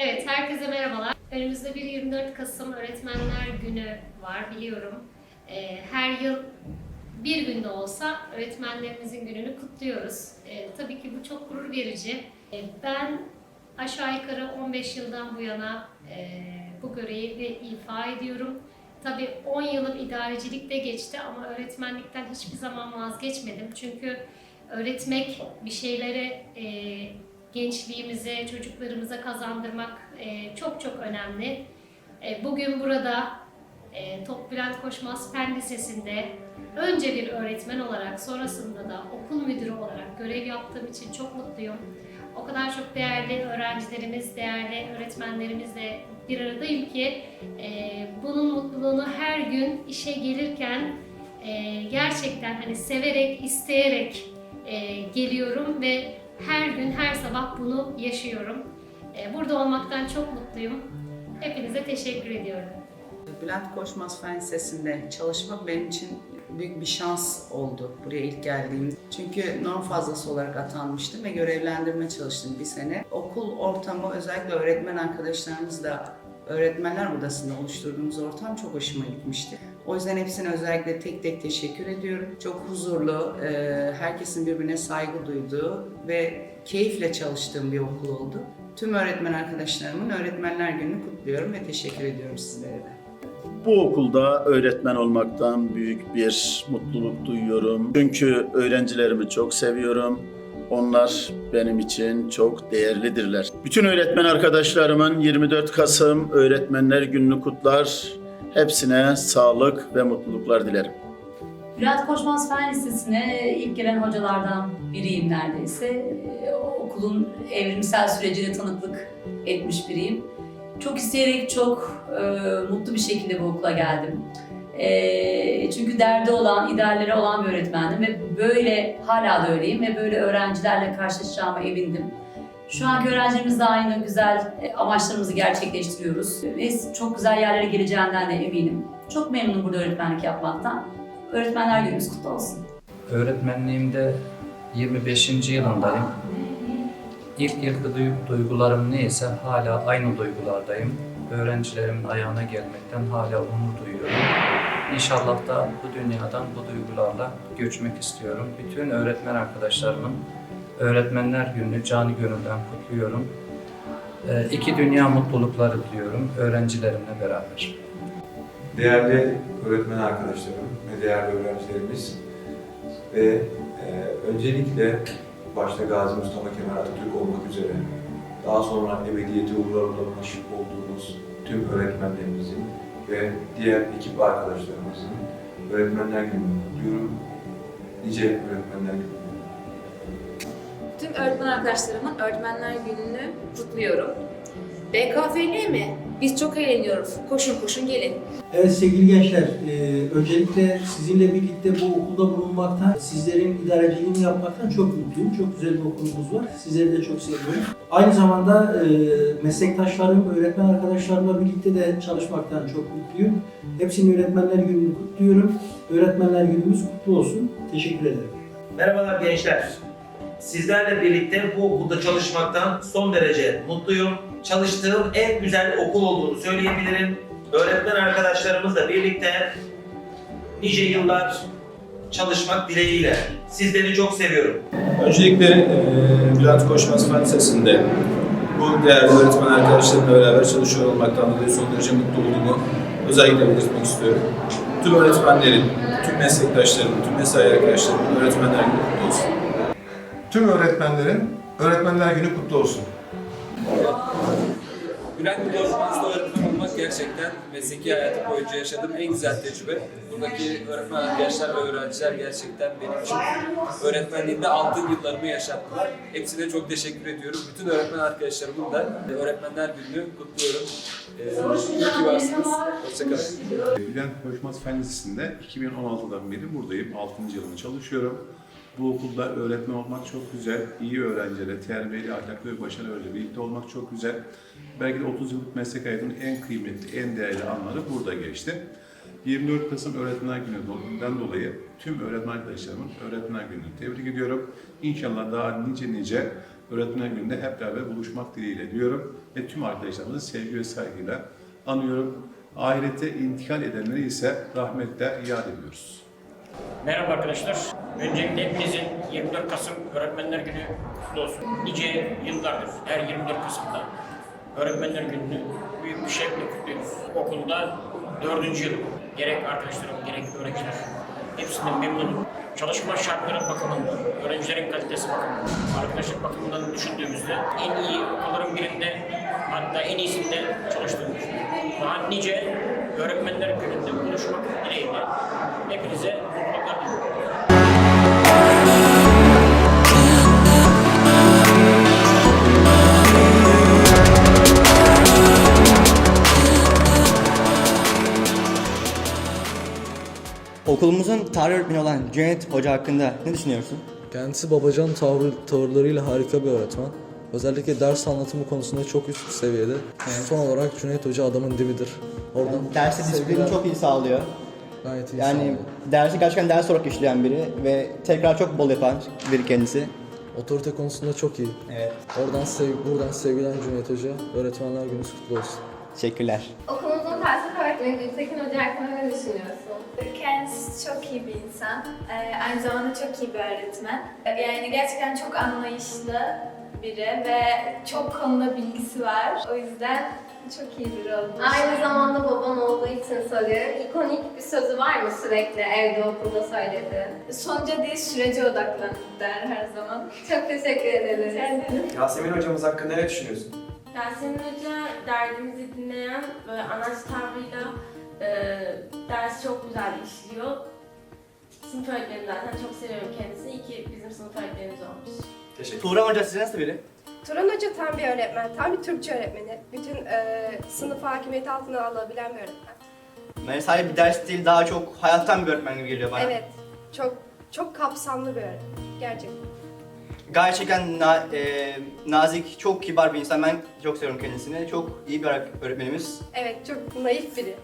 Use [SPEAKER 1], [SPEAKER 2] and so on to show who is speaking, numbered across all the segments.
[SPEAKER 1] Evet, herkese merhabalar. Önümüzde bir 24 Kasım Öğretmenler Günü var biliyorum. Ee, her yıl bir günde olsa öğretmenlerimizin gününü kutluyoruz. Ee, tabii ki bu çok gurur verici. Ee, ben aşağı yukarı 15 yıldan bu yana e, bu görevi ifa ediyorum. Tabii 10 yılım idarecilikte geçti ama öğretmenlikten hiçbir zaman vazgeçmedim. Çünkü öğretmek bir şeyleri e, gençliğimize, çocuklarımıza kazandırmak e, çok çok önemli. E, bugün burada e, Top Bülent Koşmaz Fen Lisesi'nde önce bir öğretmen olarak sonrasında da okul müdürü olarak görev yaptığım için çok mutluyum. O kadar çok değerli öğrencilerimiz, değerli öğretmenlerimizle bir aradayım ki e, bunun mutluluğunu her gün işe gelirken e, gerçekten hani severek, isteyerek e, geliyorum ve her gün, her sabah bunu yaşıyorum. E, burada olmaktan çok mutluyum. Hepinize teşekkür ediyorum.
[SPEAKER 2] Bülent Koçmaz Fen Lisesi'nde çalışmak benim için büyük bir şans oldu buraya ilk geldiğim. Çünkü norm fazlası olarak atanmıştım ve görevlendirme çalıştım bir sene. Okul ortamı özellikle öğretmen arkadaşlarımızla öğretmenler odasında oluşturduğumuz ortam çok hoşuma gitmişti. O yüzden hepsine özellikle tek tek teşekkür ediyorum. Çok huzurlu, e, herkesin birbirine saygı duyduğu ve keyifle çalıştığım bir okul oldu. Tüm öğretmen arkadaşlarımın Öğretmenler Günü'nü kutluyorum ve teşekkür ediyorum sizlere de.
[SPEAKER 3] Bu okulda öğretmen olmaktan büyük bir mutluluk duyuyorum. Çünkü öğrencilerimi çok seviyorum. Onlar benim için çok değerlidirler. Bütün öğretmen arkadaşlarımın 24 Kasım Öğretmenler Günü'nü kutlar. Hepsine sağlık ve mutluluklar dilerim.
[SPEAKER 4] Bülent Koçmaz Fen Lisesi'ne ilk gelen hocalardan biriyim neredeyse. Ee, Okulun evrimsel sürecine tanıklık etmiş biriyim. Çok isteyerek, çok e, mutlu bir şekilde bu okula geldim. E, çünkü derdi olan, idealleri olan bir öğretmendim ve böyle, hala da öyleyim ve böyle öğrencilerle karşılaşacağıma emindim. Şu anki öğrencilerimizle aynı güzel e, amaçlarımızı gerçekleştiriyoruz. Ve çok güzel yerlere geleceğinden de eminim. Çok memnunum burada öğretmenlik yapmaktan. Öğretmenler Günümüz kutlu olsun.
[SPEAKER 5] Öğretmenliğimde 25. yılındayım. İlk yılda duy- duygularım neyse hala aynı duygulardayım. Öğrencilerimin ayağına gelmekten hala onur duyuyorum. İnşallah da bu dünyadan bu duygularla göçmek istiyorum. Bütün öğretmen arkadaşlarımın Öğretmenler Günü'nü canı gönülden kutluyorum. Ee, İki dünya mutlulukları diliyorum öğrencilerimle beraber.
[SPEAKER 6] değerli öğretmen arkadaşlarım ve değerli öğrencilerimiz ve e, öncelikle başta Gazi Mustafa Kemal Atatürk olmak üzere daha sonra ebediyete uğurlanmış olduğumuz tüm öğretmenlerimizin ve diğer ekip arkadaşlarımızın öğretmenler gününü kutluyorum. Nice öğretmenler günü.
[SPEAKER 7] Tüm öğretmen arkadaşlarımın Öğretmenler Günü'nü kutluyorum. BKFL mi? Biz çok eğleniyoruz. Koşun koşun gelin.
[SPEAKER 8] Evet sevgili gençler, e, öncelikle sizinle birlikte bu okulda bulunmaktan, sizlerin idareciliğini yapmaktan çok mutluyum. Çok güzel bir okulumuz var. Sizleri de çok seviyorum. Aynı zamanda e, meslektaşlarım, öğretmen arkadaşlarımla birlikte de çalışmaktan çok mutluyum. Hepsinin Öğretmenler Günü'nü kutluyorum. Öğretmenler Günümüz kutlu olsun. Teşekkür ederim.
[SPEAKER 9] Merhabalar gençler. Sizlerle birlikte bu okulda çalışmaktan son derece mutluyum. Çalıştığım en güzel okul olduğunu söyleyebilirim. Öğretmen arkadaşlarımızla birlikte nice yıllar çalışmak dileğiyle. Sizleri çok seviyorum.
[SPEAKER 10] Öncelikle e, Bülent Koçmaz Fen Lisesi'nde bu değerli öğretmen arkadaşlarımla beraber çalışıyor olmaktan dolayı son derece mutlu olduğumu özellikle belirtmek istiyorum. Tüm öğretmenlerin, tüm meslektaşlarımın, tüm mesai arkadaşlarımın öğretmenler.
[SPEAKER 11] Tüm öğretmenlerin Öğretmenler Günü kutlu olsun.
[SPEAKER 12] Bülent Koçmaz'da öğretmen olmak gerçekten mesleki hayatım boyunca yaşadığım en güzel tecrübe. Buradaki öğretmen arkadaşlar ve öğrenciler gerçekten benim için öğretmenliğinde altın yıllarımı yaşattılar. Hepsine çok teşekkür ediyorum. Bütün öğretmen arkadaşlarımın da Öğretmenler Günü'nü kutluyorum. Ee, iyi ki varsınız. Hoşçakalın.
[SPEAKER 11] Bülent Koçmaz Fen Lisesi'nde 2016'dan beri buradayım. 6. yılını çalışıyorum. Bu okulda öğretmen olmak çok güzel. İyi öğrencilerle, terbiyeli, ahlaklı ve başarılı öğrencilerle birlikte olmak çok güzel. Belki de 30 yıllık meslek hayatımın en kıymetli, en değerli anları burada geçti. 24 Kasım Öğretmenler Günü'nden dolayı tüm öğretmen arkadaşlarımın Öğretmenler Günü'nü tebrik ediyorum. İnşallah daha nice nice Öğretmenler Günü'nde hep beraber buluşmak dileğiyle diyorum ve tüm arkadaşlarımızı sevgi ve saygıyla anıyorum. Ahirete intikal edenleri ise rahmetle iade ediyoruz.
[SPEAKER 13] Merhaba arkadaşlar. Öncelikle hepinizin 24 Kasım Öğretmenler Günü kutlu olsun. Nice yıllardır her 24 Kasım'da Öğretmenler Günü'nü büyük bir şevkle kutluyoruz. Okulda dördüncü yılım. Gerek arkadaşlarım, gerek öğrenciler. Hepsinden memnunum. Çalışma şartları bakımından, öğrencilerin kalitesi bakımından, arkadaşlık bakımından düşündüğümüzde en iyi okulların birinde hatta en iyisinde çalıştığımı düşünüyorum. Daha nice öğretmenler gününde buluşmak dileğiyle hepinize.
[SPEAKER 14] Okulumuzun tarih öğretmeni olan Cüneyt Hoca hakkında ne düşünüyorsun?
[SPEAKER 15] Kendisi babacan tavır, tavırlarıyla harika bir öğretmen. Özellikle ders anlatımı konusunda çok üst seviyede. Son olarak Cüneyt Hoca adamın dibidir. Oradan
[SPEAKER 14] Dersi disiplini çok iyi sağlıyor.
[SPEAKER 15] Gayet iyi
[SPEAKER 14] Yani dersi gerçekten ders olarak işleyen biri ve tekrar çok bol yapan biri kendisi.
[SPEAKER 15] Otorite konusunda çok iyi.
[SPEAKER 14] Evet.
[SPEAKER 15] Oradan sev, buradan sevgilen Cüneyt Hoca. Öğretmenler gününüz kutlu olsun.
[SPEAKER 14] Teşekkürler.
[SPEAKER 16] Okulumuzun felsefe öğretmeni Gültekin Hoca hakkında ne düşünüyorsun?
[SPEAKER 17] Kendisi çok iyi bir insan. Ee, aynı zamanda çok iyi bir öğretmen. Yani gerçekten çok anlayışlı biri ve çok konuda bilgisi var. O yüzden çok iyi biri olduğunu
[SPEAKER 16] Aynı zamanda baban olduğu için soruyorum. İkonik bir sözü var mı sürekli evde okulda söylediği?
[SPEAKER 17] Sonuca değil sürece odaklan der her zaman.
[SPEAKER 16] Çok teşekkür ederiz.
[SPEAKER 6] Yasemin hocamız hakkında ne düşünüyorsun?
[SPEAKER 16] Yasemin Hoca derdimizi dinleyen ve anaç tavrıyla e, ders çok güzel işliyor. Sınıf öğretmenim zaten çok seviyorum kendisini. İyi ki bizim sınıf öğretmenimiz olmuş.
[SPEAKER 6] Teşekkür
[SPEAKER 14] Turan Hoca size nasıl biri?
[SPEAKER 16] Turan Hoca tam bir öğretmen, tam bir Türkçe öğretmeni. Bütün e, sınıf hakimiyeti altına alabilen bir öğretmen.
[SPEAKER 14] Yani sadece bir ders değil daha çok hayattan bir öğretmen gibi geliyor bana.
[SPEAKER 16] Evet, çok çok kapsamlı bir öğretmen. Gerçekten.
[SPEAKER 14] Gerçekten na- e, nazik, çok kibar bir insan. Ben çok seviyorum kendisini. Çok iyi bir öğretmenimiz.
[SPEAKER 16] Evet, çok naif biri.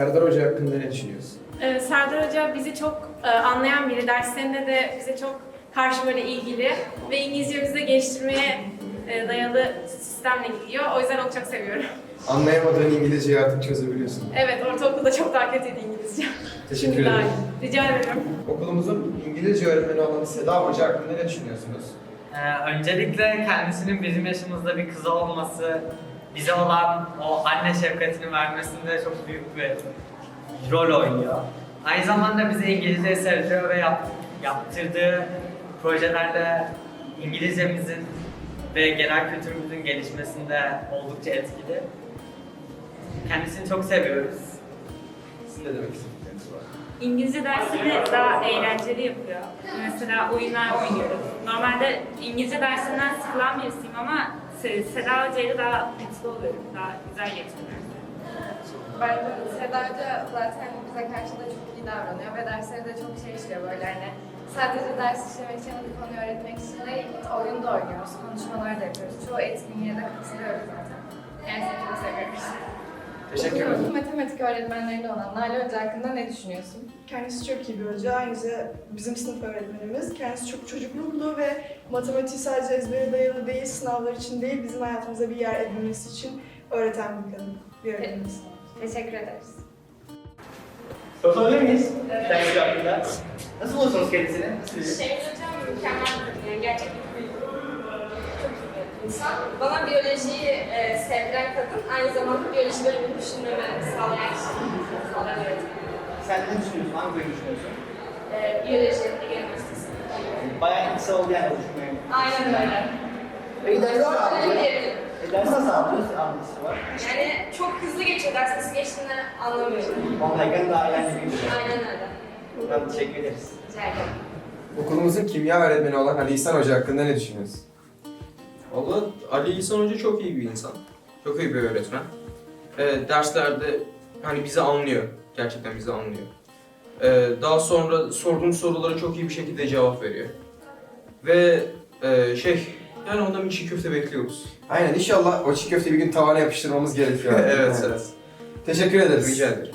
[SPEAKER 6] Serdar Hoca hakkında ne düşünüyorsun?
[SPEAKER 16] Ee, Serdar Hoca bizi çok e, anlayan biri. Derslerinde de bize çok karşı böyle ilgili ve İngilizcemizi de geliştirmeye e, dayalı sistemle gidiyor. O yüzden onu çok seviyorum.
[SPEAKER 6] Anlayamadığın İngilizceyi artık çözebiliyorsun.
[SPEAKER 16] Evet, ortaokulda çok daha kötüydü İngilizce. Daha iyi. Rica ederim.
[SPEAKER 6] Okulumuzun İngilizce öğretmeni olan Seda Hoca hakkında ne düşünüyorsunuz?
[SPEAKER 13] Ee, öncelikle kendisinin bizim yaşımızda bir kızı olması, bize olan o anne şefkatini vermesinde çok büyük bir rol oynuyor. Aynı zamanda bize İngilizceyi sevdiriyor ve yap, yaptırdığı projelerle İngilizcemizin ve genel kültürümüzün gelişmesinde oldukça etkili. Kendisini çok seviyoruz.
[SPEAKER 6] Sizin de demek istedikleriniz var.
[SPEAKER 16] İngilizce dersini daha eğlenceli yapıyor. Mesela oyunlar oynuyoruz. Normalde İngilizce dersinden sıkılan birisiyim ama Seda Hoca ile daha mutlu oluyorum. Daha güzel geçiyor dersi.
[SPEAKER 17] Bence Seda Hoca zaten bize karşı da çok iyi davranıyor ve dersleri de çok şey işliyor böyle hani. Sadece ders işlemek için bir konuyu öğretmek için değil, oyun da oynuyoruz, konuşmalar da yapıyoruz. Çoğu etkinliğe de katılıyoruz zaten. Kendisini çok seviyoruz.
[SPEAKER 6] Teşekkür ederim.
[SPEAKER 17] Matematik öğretmenlerinden olan Nalan Hoca hakkında ne düşünüyorsun?
[SPEAKER 16] Kendisi çok iyi bir hoca. Aynısı bizim sınıf öğretmenimiz. Kendisi çok çocuk ruhlu ve matematiği sadece ezbere dayalı değil, sınavlar için değil, bizim hayatımıza bir yer edinmesi için öğreten bir kadın, bir öğretmenimiz.
[SPEAKER 17] Teşekkür ederiz.
[SPEAKER 13] Sorabilir miyiz? Kendisi hakkında. Nasıl bulursunuz kendisini?
[SPEAKER 17] Şeyin hocam mükemmel yani gerçekten insan. Bana biyolojiyi e, sevdiren kadın, aynı zamanda biyoloji bölümünü düşünmemi sağlayan kişi. Sağlayan öğretmen.
[SPEAKER 14] Sen ne düşünüyorsun? Hangi bölümü düşünüyorsun?
[SPEAKER 17] E, biyoloji, Ege Üniversitesi.
[SPEAKER 14] Bayağı kısa oldu yani oluşmaya.
[SPEAKER 17] Aynen öyle.
[SPEAKER 14] Peki dersi nasıl
[SPEAKER 17] Zor diyebilirim.
[SPEAKER 14] E, dersi nasıl anlıyor? Anlatısı var.
[SPEAKER 17] Yani çok hızlı geçiyor, ders nasıl geçtiğini anlamıyorum.
[SPEAKER 14] Ondayken daha eğlenceli bir şey.
[SPEAKER 17] Aynen öyle.
[SPEAKER 14] Tamam, teşekkür ederiz.
[SPEAKER 17] Rica ederim.
[SPEAKER 6] Okulumuzun kimya öğretmeni olan Ali İhsan Hoca hakkında ne düşünüyorsun?
[SPEAKER 10] Valla Ali İhsan Hoca çok iyi bir insan. Çok iyi bir öğretmen. Ee, derslerde hani bizi anlıyor. Gerçekten bizi anlıyor. Ee, daha sonra sorduğumuz sorulara çok iyi bir şekilde cevap veriyor. Ve e, şey yani ondan bir çiğ köfte bekliyoruz.
[SPEAKER 6] Aynen inşallah o çiğ köfteyi bir gün tavana yapıştırmamız gerekiyor.
[SPEAKER 10] evet evet.
[SPEAKER 6] Teşekkür ederiz.
[SPEAKER 10] Rica ederim.